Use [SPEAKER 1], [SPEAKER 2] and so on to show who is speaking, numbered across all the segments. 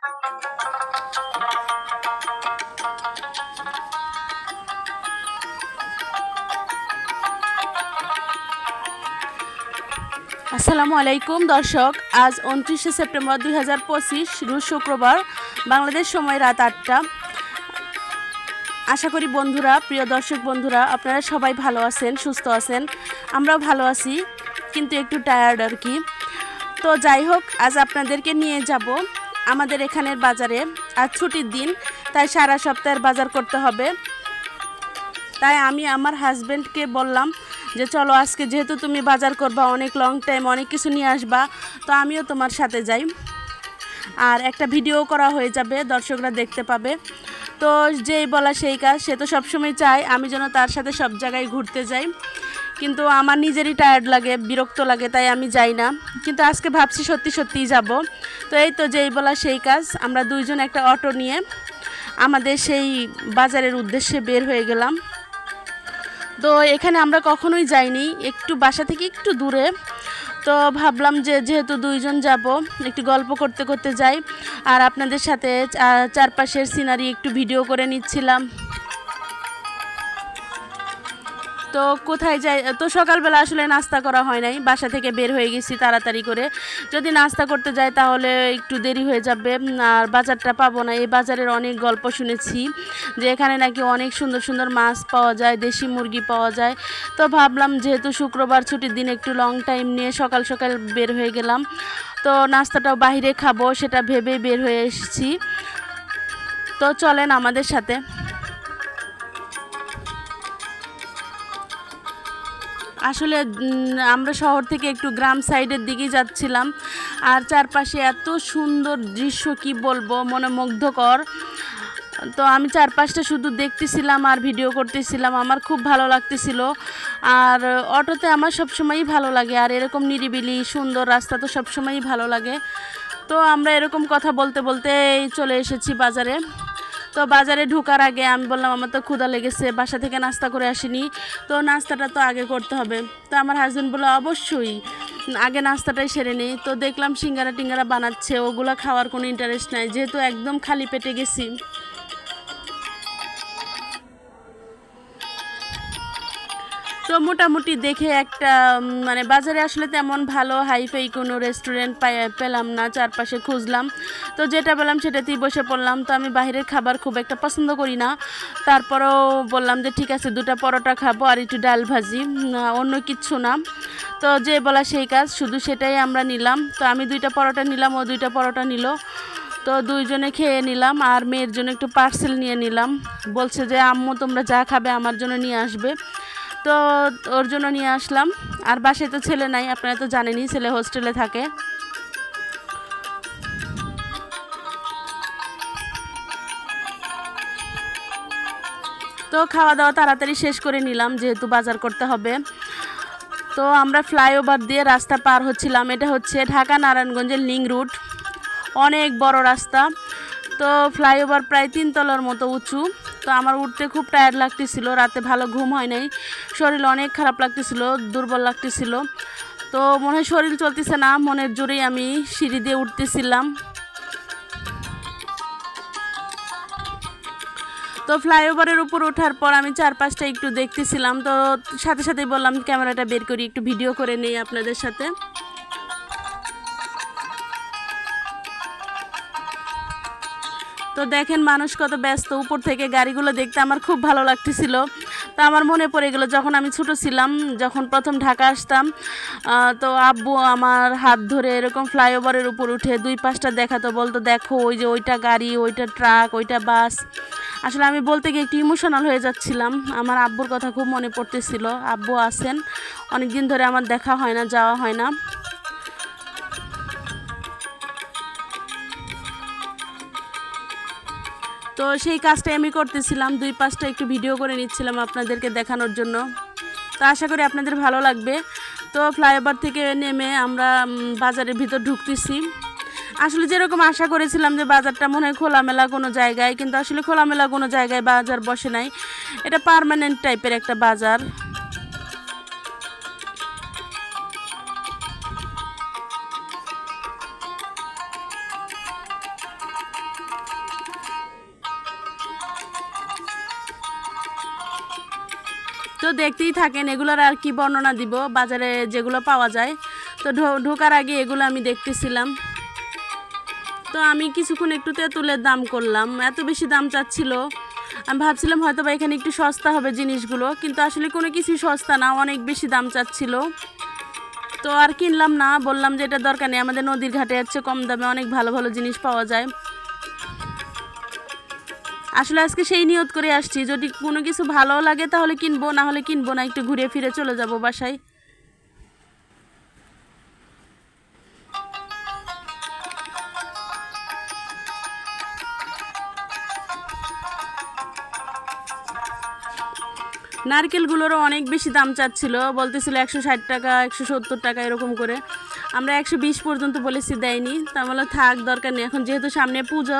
[SPEAKER 1] আসসালামু আলাইকুম, দর্শক। আজ উনত্রিশে সেপ্টেম্বর দুই হাজার পঁচিশ, রুশ শুক্রবার, বাংলাদেশ সময় রাত আটটা। আশা করি বন্ধুরা, প্রিয় দর্শক বন্ধুরা, আপনারা সবাই ভালো আছেন, সুস্থ আছেন। আমরাও ভালো আছি, কিন্তু একটু টায়ার্ড আর কি। তো যাই হোক, আজ আপনাদেরকে নিয়ে যাব। আমাদের এখানের বাজারে আর ছুটির দিন, তাই সারা সপ্তাহের বাজার করতে হবে। তাই আমি আমার হাজব্যান্ডকে বললাম যে, চলো আজকে যেহেতু তুমি বাজার করবা, অনেক লং টাইম অনেক কিছু নিয়ে আসবা, তো আমিও তোমার সাথে যাই। আর একটা ভিডিও করা হয়ে যাবে, দর্শকরা দেখতে পাবে। তো যেই বলা সেই কাজ, সে তো সবসময় চায়, আমি যেন তার সাথে সব জায়গায় ঘুরতে যাই। কিন্তু আমার নিজেরই টায়ার্ড লাগে, বিরক্ত লাগে, তাই আমি যাই না। কিন্তু আজকে ভাবছি সত্যি সত্যিই যাব। তো এই তো যেই বলা সেই কাজ, আমরা দুইজন একটা অটো নিয়ে আমাদের সেই বাজারের উদ্দেশ্যে বের হয়ে গেলাম। তো এখানে আমরা কখনোই যাইনি, একটু বাসা থেকে একটু দূরে। তো ভাবলাম যে যেহেতু দুইজন যাব, একটু গল্প করতে করতে যাই। আর আপনাদের সাথে চারপাশের সিনারি একটু ভিডিও করে নিচ্ছিলাম। তো কোথায় যাই? তো সকালবেলা আসলে নাস্তা করা হয় নাই। বাসা থেকে বের হয়ে গেছি তাড়াতাড়ি করে। যদি নাস্তা করতে যাই তাহলে একটু দেরি হয়ে যাবে। আর বাজারটা পাবো না। এই বাজারের অনেক গল্প শুনেছি যে এখানে নাকি অনেক সুন্দর সুন্দর মাছ পাওয়া যায়, দেশি মুরগি পাওয়া যায়। তো ভাবলাম যেহেতু শুক্রবার ছুটির দিন, একটু লং টাইম নিয়ে সকাল সকাল বের হয়ে গেলাম। তো নাস্তাটাও বাইরে খাব, সেটা ভেবেই বের হয়ে এসেছি। তো চলেন আমাদের সাথে। আসলে আমরা শহর থেকে একটু গ্রাম সাইডের দিকেই যাচ্ছিলাম। আর চারপাশে এত সুন্দর দৃশ্য, কি বলব মনে মুগ্ধকর তো আমি চারপাশটা শুধু দেখতেছিলাম আর ভিডিও করতেছিলাম, আমার খুব ভালো লাগতেছিল। আর অটোতে আমার সবসময়ই ভালো লাগে, আর এরকম নিরিবিলি, সুন্দর রাস্তা তো সবসময়ই ভালো লাগে। তো আমরা এরকম কথা বলতে বলতে চলে এসেছি বাজারে। তো বাজারে ঢোকার আগে আমি বললাম, আমার তো ক্ষুধা লেগেছে, বাসা থেকে নাস্তা করে আসিনি। তো নাস্তাটা তো আগে করতে হবে। তো আমার হাজব্যান্ড বলল, অবশ্যই। আগে নাস্তাটাই সেরে নিই। তো দেখলাম সিঙ্গারা টিঙ্গারা বানাচ্ছে, ওগুলো খাওয়ার কোনো ইন্টারেস্ট নাই, যেহেতু একদম খালি পেটে গেছি। তো মোটামুটি দেখে একটা মানে বাজারে আসলে তেমন ভালো হাইফাই কোনো রেস্টুরেন্ট পেলাম না, চারপাশে খুঁজলাম। তো যেটা পেলাম সেটাতেই বসে পড়লাম। তো আমি বাইরের খাবার খুব একটা পছন্দ করি না। তারপরেও বললাম যে ঠিক আছে, দুটো পরোটা খাব আর একটু ডাল ভাজি অন্য কিচ্ছু না। তো যে বলা সেই কাজ, শুধু সেটাই আমরা নিলাম। তো আমি দুইটা পরোটা নিলাম, ও দুইটা পরোটা নিল। তো দুইজনে খেয়ে নিলাম আর মেয়ের জন্য একটু পার্সেল নিয়ে নিলাম। বলছে যে, আম্মু, তোমরা যা খাবে আমার জন্য নিয়ে আসবে। তো ওর জন্য নিয়ে আসলাম। আর বাসায় তো ছেলে নাই, আপনারা তো জানেনই, ছেলে হোস্টেলে থাকে। তো খাওয়া দাওয়া তাড়াতাড়ি শেষ করে নিলাম, যেহেতু বাজার করতে হবে। তো আমরা ফ্লাইওভার দিয়ে রাস্তা পার হচ্ছিলাম। এটা হচ্ছে ঢাকা নারায়ণগঞ্জের লিং রুট। অনেক বড় রাস্তা। তো ফ্লাইওভার প্রায় তিন তলার মতো উঁচু। তো আমার উঠতে খুব টায়ার্ড লাগতেছিল। রাতে ভালো ঘুম হয় নাই। শরীর অনেক খারাপ লাগতেছিল, দুর্বল লাগতেছিল। তো মনে হয় শরীর চলতেছে না, মনের জোরেই আমি সিঁড়ি দিয়ে উঠতেছিলাম। তো ফ্লাইওভারের উপর ওঠার পর আমি চারপাশটা একটু দেখতেছিলাম। তো সাথে সাথেই বললাম, ক্যামেরাটা বের করি, একটু ভিডিও করে নেই আপনাদের সাথে। তো দেখেন মানুষ কত ব্যস্ত। উপর থেকে গাড়িগুলো দেখতে আমার খুব ভালো লাগতেছিল। তো আমার মনে পড়ে গেলো যখন আমি ছোট ছিলাম, যখন প্রথম ঢাকা আসতাম তো আব্বু আমার হাত ধরে এরকম ফ্লাইওভারের উপর উঠে দুই পাশটা দেখাতো, বলতো, দেখো, ওই যে ওইটা গাড়ি, ওইটা ট্রাক, ওইটা বাস। আসলে আমি বলতে গিয়ে একটু ইমোশনাল হয়ে যাচ্ছিলাম। আমার আব্বুর কথা খুব মনে পড়তেছিল। আব্বু আছেন অনেক দিন ধরে আমার দেখা হয় না, যাওয়া হয় না। তো সেই কাজটাই আমি করতেছিলাম। দুই পাঁচটা একটু ভিডিও করে নিচ্ছিলাম আপনাদেরকে দেখানোর জন্য। তো আশা করি আপনাদের ভালো লাগবে। তো ফ্লাইওভার থেকে নেমে আমরা বাজারের ভিতর ঢুকতেছি। আসলে যেরকম আশা করেছিলাম যে বাজারটা মনে হয় খোলামেলা কোনো জায়গায়, কিন্তু আসলে খোলামেলা কোনো জায়গায় বাজার বসে নাই। এটা পারমানেন্ট টাইপের একটা বাজার। তো দেখতেই থাকেন, এগুলোর আর কি বর্ণনা দিব? বাজারে যেগুলো পাওয়া যায়। তো ঢোকার আগে এগুলো আমি দেখতেছিলাম। তো আমি কিছুক্ষণ একটু তেঁতুলের দাম করলাম। এত বেশি দাম চাচ্ছিল। আমি ভাবছিলাম হয়তো বা এখানে একটু সস্তা হবে জিনিসগুলো, কিন্তু আসলে কোনো কিছুই সস্তা না, অনেক বেশি দাম চাচ্ছিল। তো আর কিনলাম না, বললাম যে এটা দরকার নেই, আমাদের নদীর ঘাটে হচ্ছে কম দামে অনেক ভালো ভালো জিনিস পাওয়া যায়। আসলে আজকে সেই নিয়ত করে আসছি, যদি কোনো কিছু ভালো লাগে তাহলে কিনবো, না হলে কিনবো না, একটু ঘুরে ফিরে চলে যাব বাসায়। নারকেলগুলোরও অনেক বেশি দাম চাচ্ছিল, বলতেছিল একশো ষাট টাকা, একশো সত্তর টাকা এরকম করে। আমরা একশো বিশ পর্যন্ত বলেছি দেয়নি, তা বলল থাক, দরকার নেই। এখন যেহেতু সামনে পুজো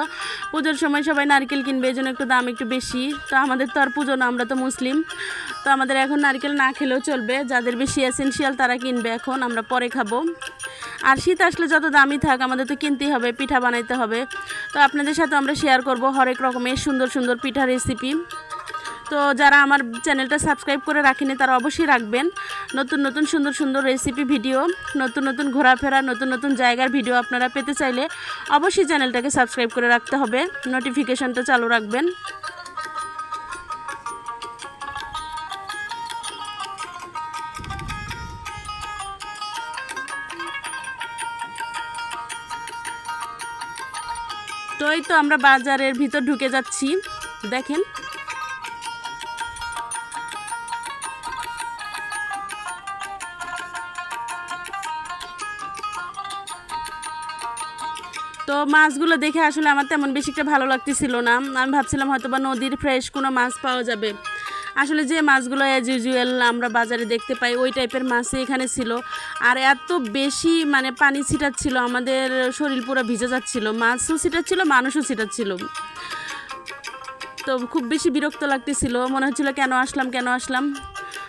[SPEAKER 1] পুজোর সময় সবাই নারকেল কিনবে, এই জন্য একটু দাম একটু বেশি। তো আমাদের তো আর পুজো না, আমরা তো মুসলিম। তো আমাদের এখন নারকেল না খেলেও চলবে, যাদের বেশি এসেন্সিয়াল তারা কিনবে এখন, আমরা পরে খাব। আর শীত আসলে যত দামি থাক, আমাদের তো কিনতেই হবে, পিঠা বানাইতে হবে। তো আপনাদের সাথে আমরা শেয়ার করব হরেক রকমের সুন্দর সুন্দর পিঠা রেসিপি তো যারা আমার চ্যানেলটা সাবস্ক্রাইব করে রাখেনি, তারা অবশ্যই রাখবেন। নতুন নতুন সুন্দর সুন্দর রেসিপি ভিডিও নতুন নতুন ঘোরাফেরা, নতুন নতুন জায়গার ভিডিও আপনারা পেতে চাইলে অবশ্যই চ্যানেলটাকে সাবস্ক্রাইব করে রাখতে হবে। নোটিফিকেশনটা চালু রাখবেন। তো এই তো আমরা বাজারের ভিতর ঢুকে যাচ্ছি। দেখেন মাছগুলো দেখে আসলে আমার তেমন বেশি একটা ভালো লাগতেছিল না। আমি ভাবছিলাম হয়তো বা নদীর ফ্রেশ কোনো মাছ পাওয়া যাবে। আসলে যে মাছগুলো অ্যাজ ইউজুয়াল আমরা বাজারে দেখতে পাই, ওই টাইপের মাছই এখানে ছিল। আর এত বেশি মানে পানি ছিটাচ্ছিল, আমাদের শরীর পুরো ভিজে যাচ্ছিল। মাছও ছিটাচ্ছিল, মানুষও ছিটাচ্ছিল। তো খুব বেশি বিরক্ত লাগতেছিল, মনে হচ্ছিল কেন আসলাম কেন আসলাম।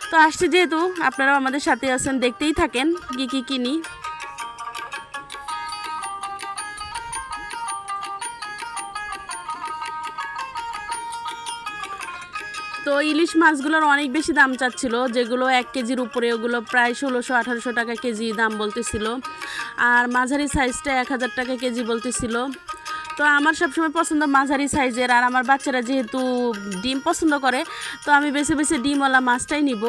[SPEAKER 1] তো আসছে যেহেতু, আপনারাও আমাদের সাথে আছেন, দেখতেই থাকেন, কী কী কিনি। তো ইলিশ মাছগুলোর অনেক বেশি দাম চাচ্ছিল, যেগুলো এক কেজির উপরে ওগুলো প্রায় ষোলোশো, আঠারোশো টাকা কেজি দাম বলতেছিল। আর মাঝারি সাইজটা এক হাজার টাকা কেজি বলতেছিল। তো আমার সবসময় পছন্দ মাঝারি সাইজের, আর আমার বাচ্চারা যেহেতু ডিম পছন্দ করে, তো আমি বেছে বেছে ডিমওয়ালা মাছটাই নিব।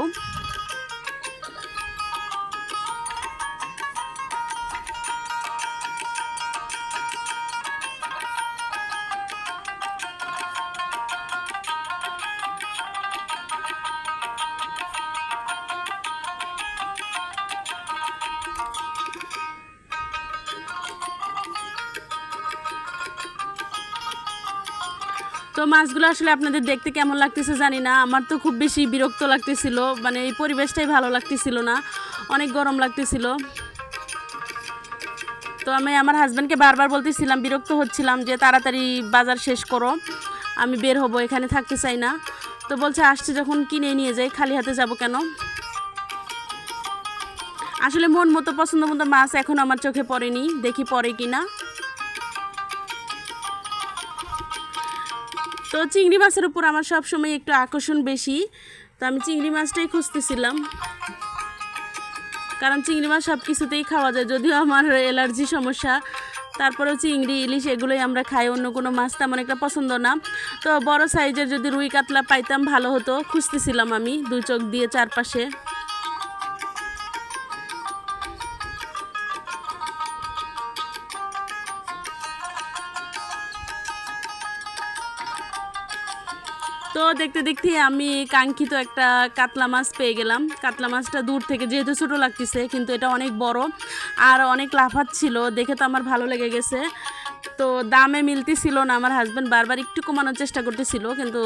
[SPEAKER 1] তো মাছগুলো আসলে আপনাদের দেখতে কেমন লাগতেছে জানি না। আমার তো খুব বেশি বিরক্ত লাগতেছিল মানে এই পরিবেশটাই ভালো লাগতেছিল না। অনেক গরম লাগতেছিল। তো আমি আমার হাজব্যান্ডকে বারবার বলতেছিলাম, বিরক্ত হচ্ছিলাম যে তাড়াতাড়ি বাজার শেষ করো, আমি বের হব, এখানে থাকতে চাই না। তো বলছে, আসছে যখন, কিনে নিয়ে যাই, খালি হাতে যাব কেন? আসলে মন মতো পছন্দ মতো মাছ এখন আমার চোখে পড়েনি, দেখি পড়ে কি তো চিংড়ি মাছের উপর আমার সব সময় একটু আকর্ষণ বেশি। তো আমি চিংড়ি মাছটাই খুঁজতেছিলাম। কারণ চিংড়ি মাছ সব কিছুতেই খাওয়া যায়, যদিও আমার অ্যালার্জি সমস্যা। তারপরেও চিংড়ি, ইলিশ এগুলোই আমরা খাই, অন্য কোনো মাছ তেমন একটা পছন্দ না। তো বড় সাইজের যদি রুই কাতলা পাইতাম, ভালো হতো। খুঁজতেছিলাম আমি, দুই চোখ দিয়ে চারপাশে। দেখতে দেখতে আমি কাঙ্ক্ষিত একটা কাতলা মাছ পেয়ে গেলাম। কাতলা মাছটা দূর থেকে যেহেতু ছোটো লাগতেছে, কিন্তু এটা অনেক বড় আর অনেক লাফাচ্ছিল। দেখে তো আমার ভালো লেগে গেছে। তো দামে মিলতেছিল না, আমার হাজব্যান্ড বারবার একটু কমানোর চেষ্টা করতেছিল, কিন্তু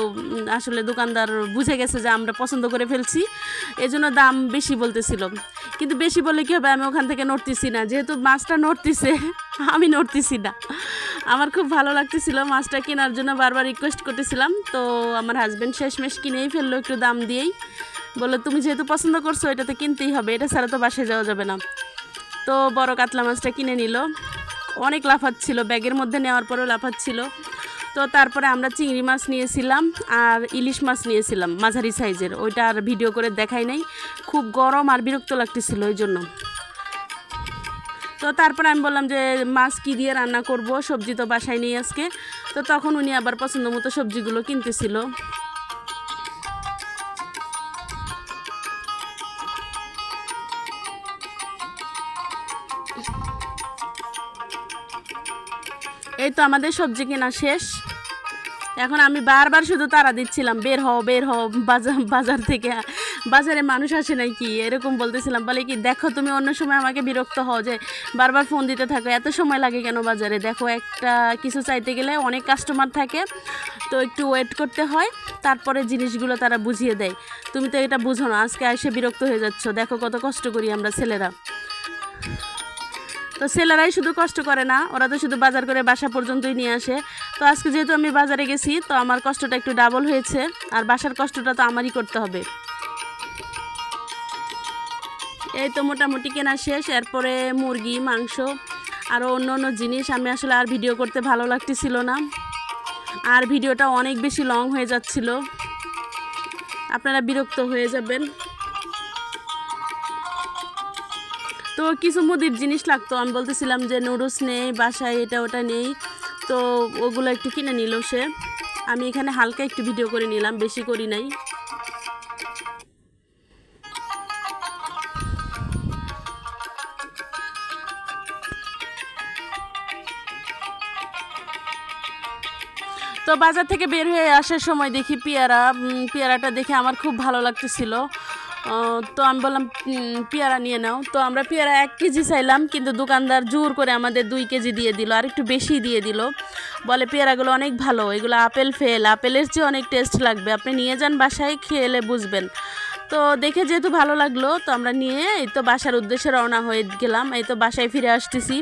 [SPEAKER 1] আসলে দোকানদার বুঝে গেছে যে আমরা পছন্দ করে ফেলছি, এজন্য দাম বেশি বলতেছিল। কিন্তু বেশি বলে কি হবে, আমি ওখান থেকে নড়তেছি না, যেহেতু মাছটা নড়তেছে, আমি নড়তেছি না। আমার খুব ভালো লাগতেছিল মাছটা কেনার জন্য, বারবার রিকোয়েস্ট করতেছিলাম, তো আমার হাজব্যান্ড শেষমেশ কিনেই ফেলল একটু দাম দিয়েই। বলল, তুমি যেহেতু পছন্দ করছ এটা তো কিনতেই হবে, এটা ছাড়া তো বাসায় যাওয়া যাবে না। তো বড় কাতলা মাছটা কিনে নিল। অনেক লাফাচ্ছিল ব্যাগের মধ্যে নেওয়ার পরেও লাফাচ্ছিল তো তারপরে আমরা চিংড়ি মাছ নিয়েছিলাম আর ইলিশ মাছ নিয়েছিলাম, মাঝারি সাইজের। ওইটা আর ভিডিও করে দেখাই নাই। খুব গরম আর বিরক্ত লাগতেছিল ওই জন্য। তো তারপরে আমি বললাম যে, মাছ কী দিয়ে রান্না করব? সবজি তো বাসায় নেই আজকে। তো তখন উনি আবার পছন্দ মতো সবজিগুলো কিনতেছিল। তো আমাদের সবজি কেনা শেষ। এখন আমি বারবার শুধু তারা দিচ্ছিলাম, বের হও বের হও বাজার বাজার থেকে বাজারে মানুষ আসে নাই কি? এরকম বলতেছিলাম, বলে কি, দেখো তুমি অন্য সময় আমাকে বিরক্ত হও যে, বারবার ফোন দিতে থাকো, এত সময় লাগে কেন বাজারে? দেখো একটা কিছু চাইতে গেলে অনেক কাস্টমার থাকে, তো একটু ওয়েট করতে হয়, তারপরে জিনিসগুলো তারা বুঝিয়ে দেয়। তুমি তো এটা বুঝো না, আজকে এসে বিরক্ত হয়ে যাচ্ছ। দেখো কত কষ্ট করি আমরা ছেলেরা। তো ছেলেরাই শুধু কষ্ট করে না, ওরা তো শুধু বাজার করে বাসা পর্যন্তই নিয়ে আসে। তো আজকে যেহেতু আমি বাজারে গেছি, তো আমার কষ্টটা একটু ডাবল হয়েছে, আর বাসার কষ্টটা তো আমারই করতে হবে। এই তো মোটামুটি কেনা শেষ, এরপরে মুরগি, মাংস আরও অন্য অন্য জিনিস আমি আসলে আর ভিডিও করতে ভালো লাগতেছিল না। আর ভিডিওটা অনেক বেশি লং হয়ে যাচ্ছিল। আপনারা বিরক্ত হয়ে যাবেন। তো কিছু মুদির জিনিস লাগতো। আমি বলতেছিলাম যে নুডলস নেই, বাসায় এটা ওটা নেই। তো ওগুলো একটু কিনে নিল সে। আমি এখানে হালকা একটু ভিডিও করে নিলাম, বেশি করি নাই। তো বাজার থেকে বের হয়ে আসার সময় দেখি পেয়ারা পেয়ারাটা দেখে আমার খুব ভালো লাগতেছিল। তো আমি বললাম পেয়ারা নিয়ে নাও। তো আমরা পেয়ারা এক কেজি চাইলাম, কিন্তু দোকানদার জোর করে আমাদের দুই কেজি দিয়ে দিল, আর একটু বেশি দিয়ে দিল। বলে, পেয়ারাগুলো অনেক ভালো, এগুলো আপেল ফেল, আপেলের চেয়ে অনেক টেস্ট লাগবে, আপনি নিয়ে যান বাসায়, খেলে বুঝবেন। তো দেখে যেহেতু ভালো লাগল, তো আমরা নিয়ে এই তো বাসার উদ্দেশ্যে রওনা হয়ে গেলাম, এই তো বাসায় ফিরে আসতেছি।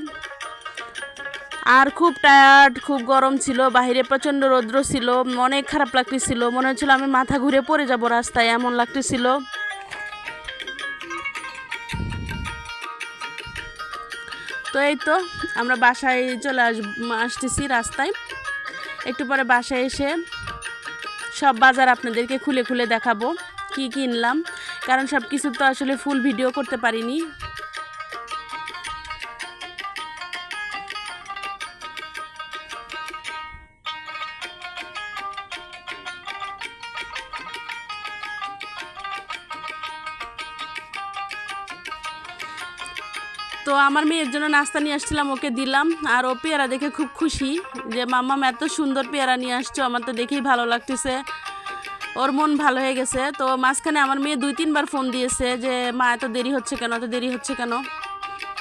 [SPEAKER 1] আর খুব টায়ার্ড খুব গরম ছিল বাইরে প্রচণ্ড রৌদ্র ছিল, অনেক খারাপ লাগতেছিল, মনে হচ্ছিল আমি মাথা ঘুরে পড়ে যাব রাস্তায়, এমন লাগতেছিল। তো এই তো, আমরা বাসায় চলে আস, আসতেছি রাস্তায়। একটু পরে বাসায় এসে সব বাজার আপনাদেরকে খুলে খুলে দেখাবো, কি কিনলাম। কারণ সব কিছু তো আসলে ফুল ভিডিও করতে পারিনি। আমার মেয়ের জন্য নাস্তা নিয়ে আসছিলাম, ওকে দিলাম। আর ও পেয়ারা দেখে খুব খুশি যে মাম্মাম এত সুন্দর পেয়ারা নিয়ে আসছো, আমার তো দেখেই ভালো লাগতেছে। ওর মন ভালো হয়ে গেছে। তো মাঝখানে আমার মেয়ে দুই, তিনবার ফোন দিয়েছে যে, মা, এত দেরি হচ্ছে কেন, এত দেরি হচ্ছে কেন?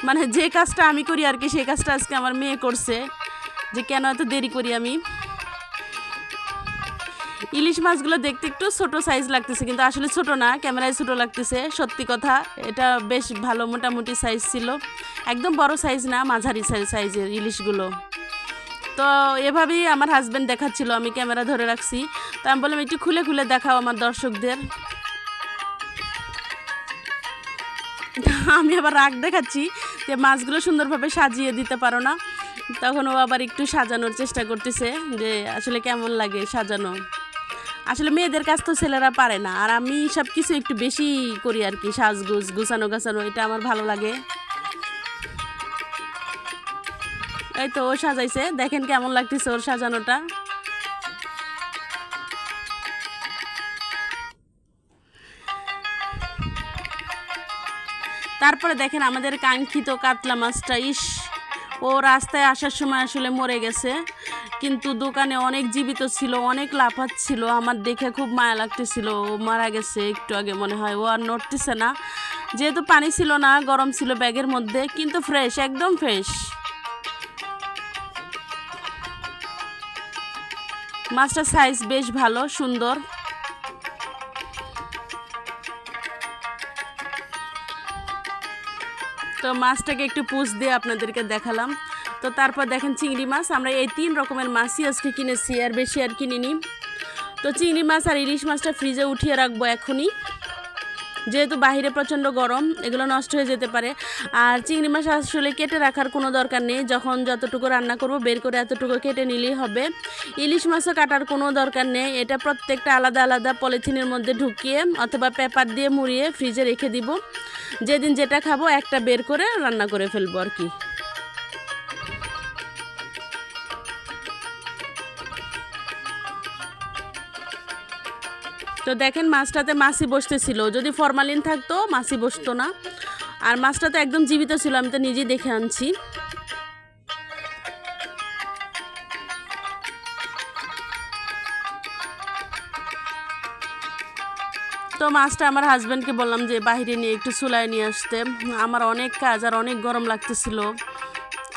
[SPEAKER 1] মানে যে কাজটা আমি করি আর কি, সেই কাজটা আজকে আমার মেয়ে করছে। যে, কেন এত দেরি করি আমি? ইলিশ মাছগুলো দেখতে একটু ছোট সাইজ লাগতেছে, কিন্তু আসলে ছোট না, ক্যামেরায় ছোট লাগতেছে, সত্যি কথা। এটা বেশ ভালো মোটামুটি সাইজ ছিল। একদম বড় সাইজ না, মাঝারি সাইজের ইলিশগুলো। তো এভাবেই আমার হাজব্যান্ড দেখাচ্ছিল, আমি ক্যামেরা ধরে রাখছি। তো আমি বললাম, একটু খুলে খুলে দেখাও আমার দর্শকদের। আমি আবার রাগ দেখাচ্ছি যে মাছগুলো সুন্দরভাবে সাজিয়ে দিতে পারো না। তখন ও আবার একটু সাজানোর চেষ্টা করতেছে যে আসলে কেমন লাগে সাজানো। আসলে মেয়েদের কাজ তো ছেলেরা পারে না। আর আমি সব কিছু একটু বেশি করি আর কি, সাজগুজ, গুছানো গাছানো, এটা আমার ভালো লাগে। এই তো ও সাজাইছে, দেখেন কেমন লাগতেছে ওর সাজানোটা। তারপরে দেখেন আমাদের কাঙ্ক্ষিত কাতলা মাছটা, ইস, ও রাস্তায় আসার সময় আসলে মরে গেছে। কিন্তু দোকানে অনেক জীবিত ছিল, অনেক লাফাচ্ছিল আমার দেখে খুব মায়া লাগতেছিল। ও মারা গেছে একটু আগে মনে হয়। ও আর নড়তেছে না। যেহেতু পানি ছিল না, গরম ছিল ব্যাগের মধ্যে, কিন্তু ফ্রেশ একদম ফ্রেশ মাছটার সাইজ বেশ ভালো, সুন্দর। তো মাছটাকে একটু পুষ দিয়ে আপনাদেরকে দেখালাম। তো তারপর দেখেন চিংড়ি মাছ, আমরা এই তিন রকমের মাছই আজকে কিনেছি, আর বেশি আর কিনিনি। তো চিংড়ি মাছ আর ইলিশ মাছটা ফ্রিজে উঠিয়ে রাখব এখনই। যেহেতু বাহিরে প্রচণ্ড গরম, এগুলো নষ্ট হয়ে যেতে পারে। আর চিংড়ি মাছ আসলে কেটে রাখার কোনো দরকার নেই, যখন যতটুকু রান্না করব বের করে এতটুকু কেটে নিলেই হবে। ইলিশ মাছও কাটার কোনো দরকার নেই, এটা প্রত্যেকটা আলাদা আলাদা পলিথিনের মধ্যে ঢুকিয়ে অথবা পেপার দিয়ে মুড়িয়ে ফ্রিজে রেখে দিব। যেদিন যেটা খাব একটা বের করে রান্না করে ফেলব আর কি। তো দেখেন মাছটাতে মাছি বসতেছিল। যদি ফরমালিন থাকতো, মাছি বসতো না। আর মাছটা তো একদম জীবিত ছিল, আমি তো নিজেই দেখে আনছি। তো মাছটা আমার হাজব্যান্ডকে বললাম যে বাইরে নিয়ে একটু চুলায় নিয়ে আসতে। আমার অনেক কাজ আর অনেক গরম লাগতেছিল।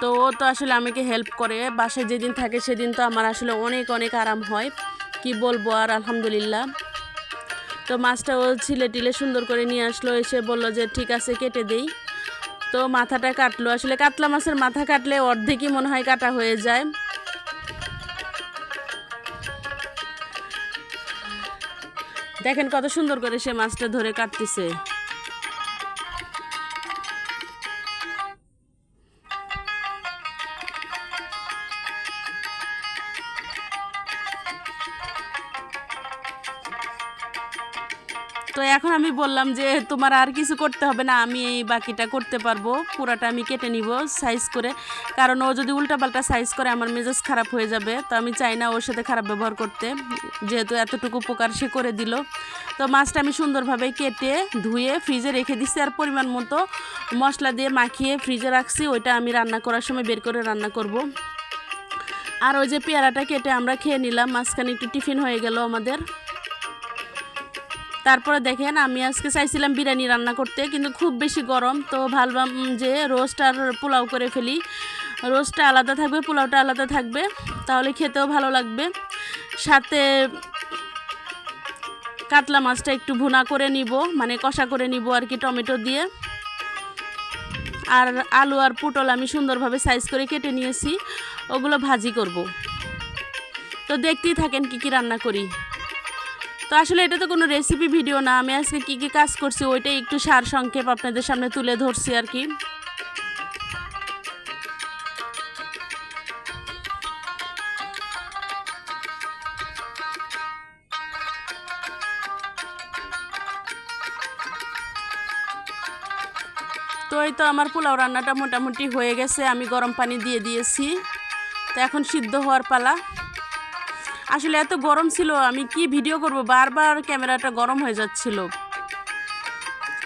[SPEAKER 1] তো ও তো আসলে আমাকে হেল্প করে। বাসায় যেদিন থাকে সেদিন তো আমার আসলে অনেক অনেক আরাম হয়। কি বলব আর, আলহামদুলিল্লাহ। তো মাছটা ও ছিলে টিলে সুন্দর করে নিয়ে আসলো, এসে বলল যে, ঠিক আছে, কেটে দেই। তো মাথাটা কাটলো। আসলে কাতলা মাছের মাথা কাটলে অর্ধেকই মনে হয় কাটা হয়ে যায়। দেখেন কত সুন্দর করে সে মাছটা ধরে কাটতেছে। বললাম যে তোমার আর কিছু করতে হবে না, আমি এই বাকিটা করতে পারব। পুরাটা আমি কেটে নিব সাইজ করে। কারণ ও যদি উল্টাপাল্টা সাইজ করে, আমার মেজাজ খারাপ হয়ে যাবে। তো আমি চাই না ওর সাথে খারাপ ব্যবহার করতে। যেহেতু এতটুকু উপকার সে করে দিল। তো মাছটা আমি সুন্দরভাবে কেটে ধুয়ে ফ্রিজে রেখে দিচ্ছি আর পরিমাণ মতো মশলা দিয়ে মাখিয়ে ফ্রিজে রাখছি। ওইটা আমি রান্না করার সময় বের করে রান্না করব। আর ওই যে পেয়ারাটা কেটে আমরা খেয়ে নিলাম। মাঝখানে একটু টিফিন হয়ে গেল আমাদের। তারপরে দেখেন, আমি আজকে চাইছিলাম বিরিয়ানি রান্না করতে, কিন্তু খুব বেশি গরম, তো ভাবলাম যে রোস্ট আর পোলাও করে ফেলি। রোস্টটা আলাদা থাকবে, পোলাওটা আলাদা থাকবে, তাহলে খেতেও ভালো লাগবে। সাথে কাতলা মাছটা একটু ভুনা করে নিব মানে কষা করে নিব আর কি টমেটো দিয়ে। আর আলু আর পটল আমি সুন্দরভাবে সাইজ করে কেটে নিয়েছি, ওগুলো ভাজি করব। তো দেখতেই থাকেন কি কি রান্না করি। তো আসলে এটা তো কোনো রেসিপি ভিডিও না। আমি আজকে কী কী কাজ করছি ওইটাই একটু সার সংক্ষেপ আপনাদের সামনে তুলে ধরছি আর কি। তো এই তো আমার পোলাও রান্নাটা মোটামুটি হয়ে গেছে। আমি গরম পানি দিয়ে দিয়েছি। তো এখন সিদ্ধ হওয়ার পালা। আসলে এত গরম ছিল, আমি কি ভিডিও করব? বারবার ক্যামেরাটা গরম হয়ে যাচ্ছিল।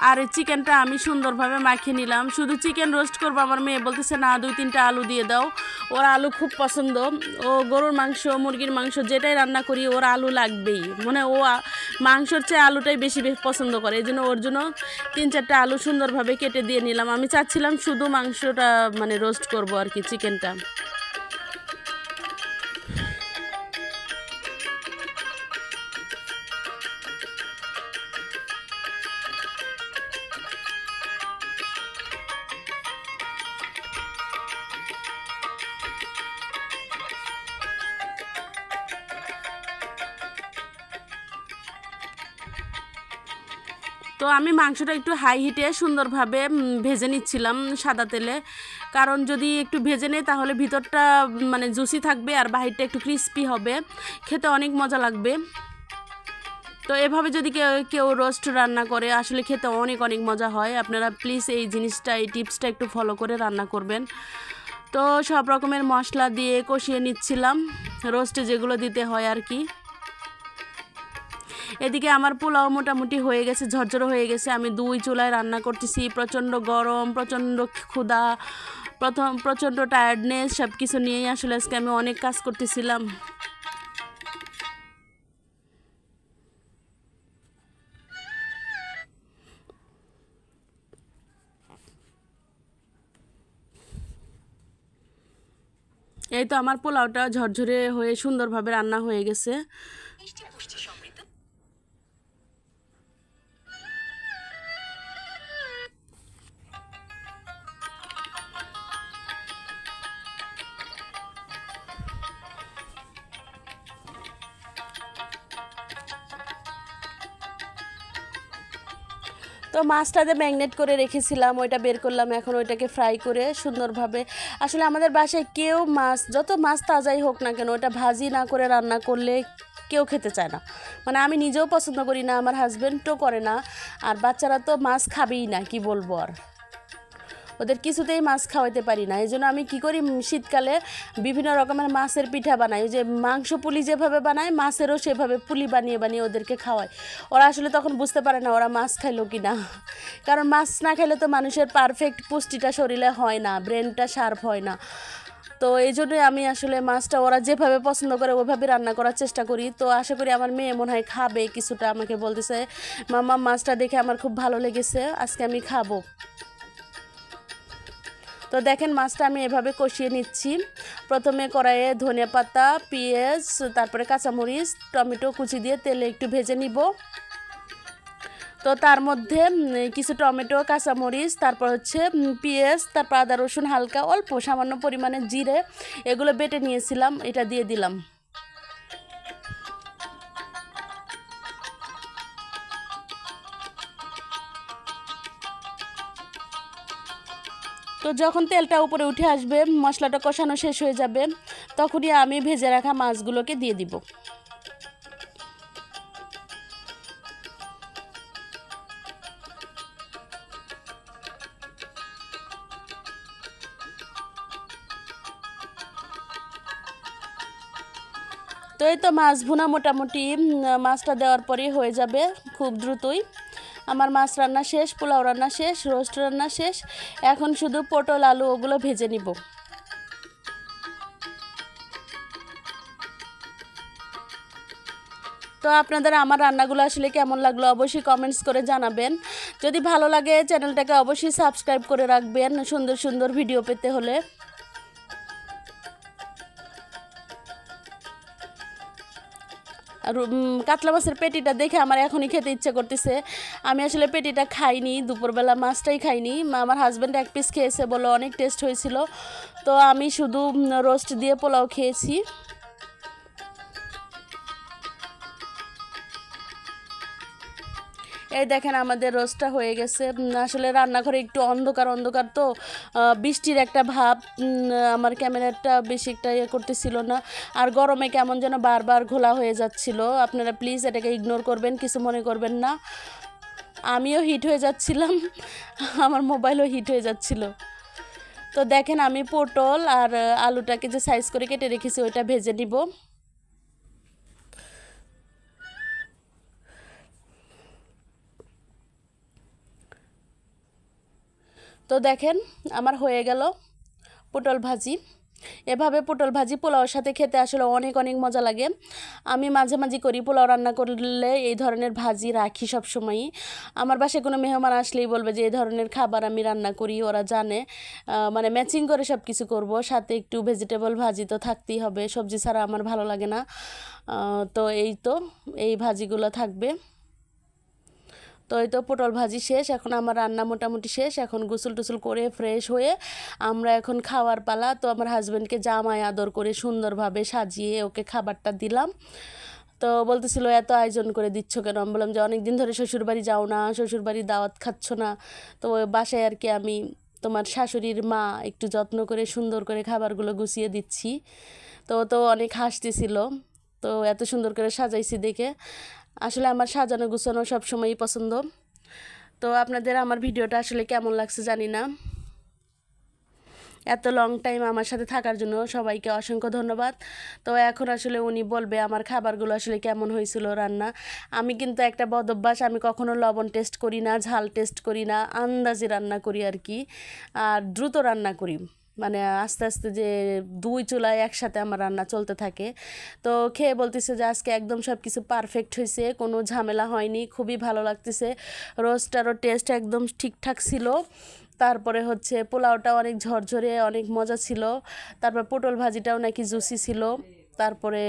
[SPEAKER 1] আর চিকেনটা আমি সুন্দরভাবে মাখিয়ে নিলাম। শুধু চিকেন রোস্ট করব, আমার মেয়ে বলতেছে, না, দুই, তিনটা আলু দিয়ে দাও। ওর আলু খুব পছন্দ। ও গরুর মাংস, মুরগির মাংস, যেটাই রান্না করি, ওর আলু লাগবেই। মানে ও মাংসর চেয়ে আলুটাই বেশি পছন্দ করে। এই জন্য ওর জন্য তিন, চারটা আলু সুন্দরভাবে কেটে দিয়ে নিলাম। আমি চাচ্ছিলাম শুধু মাংসটা মানে রোস্ট করব আর কি, চিকেনটা। আমি মাংসটা একটু হাই হিটে সুন্দরভাবে ভেজে নিচ্ছিলাম সাদা তেলে। কারণ যদি একটু ভেজে নেই, তাহলে ভিতরটা মানে জুসি থাকবে আর বাহিরটা একটু ক্রিস্পি হবে। খেতে অনেক মজা লাগবে। তো এভাবে যদি কেউ কেউ রোস্ট রান্না করে, আসলে খেতে অনেক অনেক মজা হয়। আপনারা প্লিজ এই জিনিসটা, এই টিপসটা একটু ফলো করে রান্না করবেন। তো সব রকমের মশলা দিয়ে কষিয়ে নিচ্ছিলাম। রোস্টে যেগুলো দিতে হয় আর কি। এদিকে আমার পোলাও মোটামুটি হয়ে গেছে, ঝরঝর হয়ে গেছে। আমি দুই চুলায় রান্না করতেছি, প্রচণ্ড গরম, প্রচণ্ড ক্ষুধা, প্রথম প্রচণ্ড টায়ার্ডনেস সব কিছু নিয়েই আসলে আজকে আমি অনেক কাজ করতেছিলাম। এই তো আমার পোলাওটা ঝরঝরে হয়ে সুন্দরভাবে রান্না হয়ে গেছে। তো মাছটাতে ম্যাগনেট করে রেখেছিলাম, ওইটা বের করলাম, এখন ওইটাকে ফ্রাই করে সুন্দরভাবে। আসলে আমাদের বাসায় কেউ মাছ, যত মাছ তাজাই হোক না কেন, ওটা ভাজি না করে রান্না করলে কেউ খেতে চায় না। মানে আমি নিজেও পছন্দ করি না, আমার হাজব্যান্ডও করে না, আর বাচ্চারা তো মাছ খাবেই না, কি বলব আর। ওদের কিছুতেই মাছ খাওয়াতে পারি না। এই জন্য আমি কি করি শীতকালে বিভিন্ন রকমের মাছের পিঠা বানাই। যে মাংস পুলি যেভাবে বানায়, মাছেরও সেভাবে পুলি বানিয়ে বানিয়ে ওদেরকে খাওয়াই। ওরা আসলে তখন বুঝতে পারে না ওরা মাছ খাইলো কি না কারণ মাছ না খেলে তো মানুষের পারফেক্ট পুষ্টিটা শরীরে হয় না ব্রেনটা শার্প হয় না। তো এই আমি আসলে মাছটা ওরা যেভাবে পছন্দ করে ওইভাবে রান্না করার চেষ্টা করি। তো আশা করি আমার মেয়ে মনে হয় খাবে, কিছুটা আমাকে বলতেছে মামা মাছটা দেখে আমার খুব ভালো লেগেছে, আজকে আমি খাব। তো দেখেন মাছটা আমি এভাবে কষিয়ে নিচ্ছি। প্রথমে কড়াইয়ে ধনে পাতা, পেঁয়াজ, তারপরে কাঁচামরিচ, টমেটো কুচি দিয়ে তেলে একটু ভেজে নিব। তো তার মধ্যে কিছু টমেটো, কাঁচামরিচ, তারপর হচ্ছে পেঁয়াজ, তারপর আদা রসুন হালকা অল্প সামান্য পরিমাণে জিরে, এগুলো বেটে নিয়েছিলাম, এটা দিয়ে দিলাম। যখন তেলটা উপরে উঠে আসবে, মশলাটা কষানো শেষ হয়ে যাবে, তখনই আমি ভেজে রাখা মাছগুলোকে দিয়ে দিব। তো এই তো মাছ ভুনা মোটামুটি মাছটা দেওয়ার পরেই হয়ে যাবে খুব দ্রুতই। আমার মাছ রান্না শেষ, পোলাও রান্না শেষ, রোস্ট রান্না শেষ। এখন শুধু পটল, আলু ওগুলো ভেজে নিব। তো আপনাদের আমার রান্নাগুলো আসলে কেমন লাগল অবশ্যই কমেন্টস করে জানাবেন। যদি ভালো লাগে চ্যানেলটাকে অবশ্যই সাবস্ক্রাইব করে রাখবেন সুন্দর সুন্দর ভিডিও পেতে হলে। কাতলা মাছের পেটিটা দেখে আমার এখনই খেতে ইচ্ছে করতেছে। আমি আসলে পেটিটা খাইনি, দুপুরবেলা মাছটাই খাইনি। আমার হাজব্যান্ড এক পিস খেয়েছে বলে অনেক টেস্ট হয়েছিল। তো আমি শুধু রোস্ট দিয়ে পোলাও খেয়েছি। এই দেখেন আমাদের রোস্টটা হয়ে গেছে। আসলে রান্নাঘরে একটু অন্ধকার অন্ধকার তো বৃষ্টির একটা ভাব আমার ক্যামেরাটা বেশি একটা ইয়ে করতেছিল না। আর গরমে কেমন যেন বারবার ঘোলা হয়ে যাচ্ছিল। আপনারা প্লিজ এটাকে ইগনোর করবেন, কিছু মনে করবেন না। আমিও হিট হয়ে যাচ্ছিলাম, আমার মোবাইলও হিট হয়ে যাচ্ছিল। তো দেখেন আমি পটল আর, আলুটাকে যে সাইজ করে কেটে রেখেছি, ওইটা ভেজে নিব। তো দেখেন, আমার হয়ে গেল পটল ভাজি। এভাবে পটল ভাজি পোলাওর সাথে খেতে আসলে অনেক অনেক মজা লাগে। আমি মাঝে মাঝে করি, পোলাও রান্না করলে এই ধরনের ভাজি রাখি সব সময়ই আমার বাসায় কোনো মেহমান আসলেই বলবে যে, এই ধরনের খাবার আমি রান্না করি, ওরা জানে। মানে ম্যাচিং করে সব কিছু করব। সাথে একটু ভেজিটেবল ভাজি তো থাকতেই হবে, সবজি ছাড়া আমার ভালো লাগে না। তো এই তো, এই ভাজিগুলো থাকবে। তো এই তো পটল ভাজি শেষ, এখন আমার রান্না মোটামুটি শেষ, এখন গোসল টুসল করে ফ্রেশ হয়ে আমরা এখন খাওয়ার পালা। তো আমার হাজব্যান্ডকে জামাই আদর করে সুন্দরভাবে সাজিয়ে ওকে খাবারটা দিলাম। তো বলতেছিল, এত আয়োজন করে দিচ্ছ কেন? আমি বললাম যে অনেক দিন ধরে শ্বশুরবাড়ি যাও না, শ্বশুরবাড়ি দাওয়াত খাচ্ছ না। তো বাসায় আর কি আমি তোমার শাশুড়ির মা একটু যত্ন করে, সুন্দর করে খাবারগুলো গুছিয়ে দিচ্ছি। তো তো অনেক হাসতেছিল। তো এত সুন্দর করে সাজাইছি দেখে। আসলে আমার সাজানো গুছানো সবসময়ই পছন্দ। তো আপনাদের আমার ভিডিওটা আসলে কেমন লাগছে জানি না। এত লং টাইম আমার সাথে থাকার জন্য সবাইকে অসংখ্য ধন্যবাদ। তো এখন আসলে উনি বলবে আমার খাবারগুলো আসলে কেমন হয়েছিল রান্না। আমি কিন্তু একটা বদ অভ্যাস, আমি কখনো লবণ টেস্ট করি না, ঝাল টেস্ট করি না, আন্দাজে রান্না করি আর কি, আর দ্রুত রান্না করি। মানে আস্তে আস্তে যে দুই চুলায় একসাথে আমার রান্না চলতে থাকে। তো খেয়ে বলতেছে যে আজকে একদম সব কিছু পারফেক্ট হয়েছে কোনো ঝামেলা হয়নি, খুবই ভালো লাগতেছে। রোস্টারও টেস্ট একদম ঠিকঠাক ছিল। তারপরে হচ্ছে পোলাওটা অনেক ঝরঝরে, অনেক মজা ছিল। তারপর পটল ভাজিটাও নাকি জুসি ছিল। তারপরে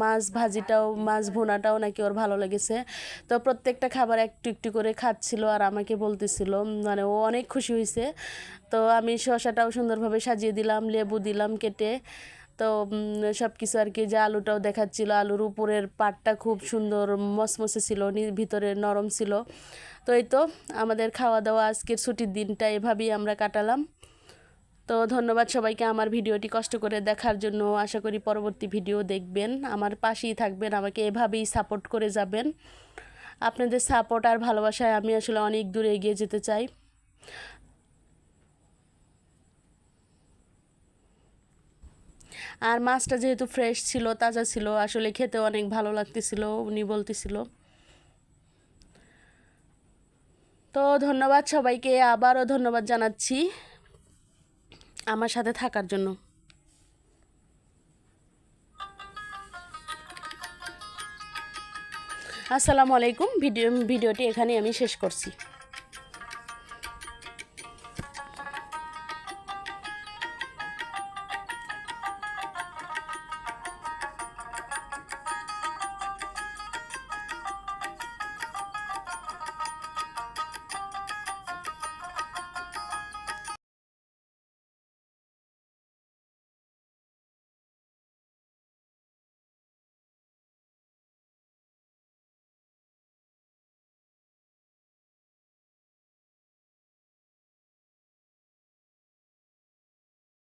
[SPEAKER 1] মাছ ভাজিটাও, মাছ ভোনাটাও নাকি ওর ভালো লেগেছে। তো প্রত্যেকটা খাবার একটু একটু করে খাচ্ছিল আর আমাকে বলতেছিল মানে ও অনেক খুশি হয়েছে তো আমি শসাটাও সুন্দরভাবে সাজিয়ে দিলাম, লেবু দিলাম কেটে। তো সব কিছু আর কি, যে আলুটাও দেখাচ্ছিল, আলুর উপরের পাটটা খুব সুন্দর মসমসে ছিল ভিতরে নরম ছিল। তো এই তো, আমাদের খাওয়া দাওয়া আজকের ছুটির দিনটা এভাবেই আমরা কাটালাম। তো ধন্যবাদ সবাইকে আমার ভিডিওটি কষ্ট করে দেখার জন্য। আশা করি পরবর্তী ভিডিও দেখবেন। আমার পাশেই থাকবেন, আমাকে এভাবেই সাপোর্ট করে যাবেন। আপনাদের সাপোর্ট আর ভালোবাসায় আমি আসলে অনেক দূরে এগিয়ে যেতে চাই। আর মাছটা যেহেতু ফ্রেশ ছিল, তাজা ছিল, আসলে খেতে অনেক ভালো লাগতেছিল, উনি বলতেছিল। তো ধন্যবাদ সবাইকে, আবারও ধন্যবাদ জানাচ্ছি। আমার সাথে থাকার জন্য। আসসালামু আলাইকুম ভিডিও ভিডিওটি এখানে আমি শেষ করছি।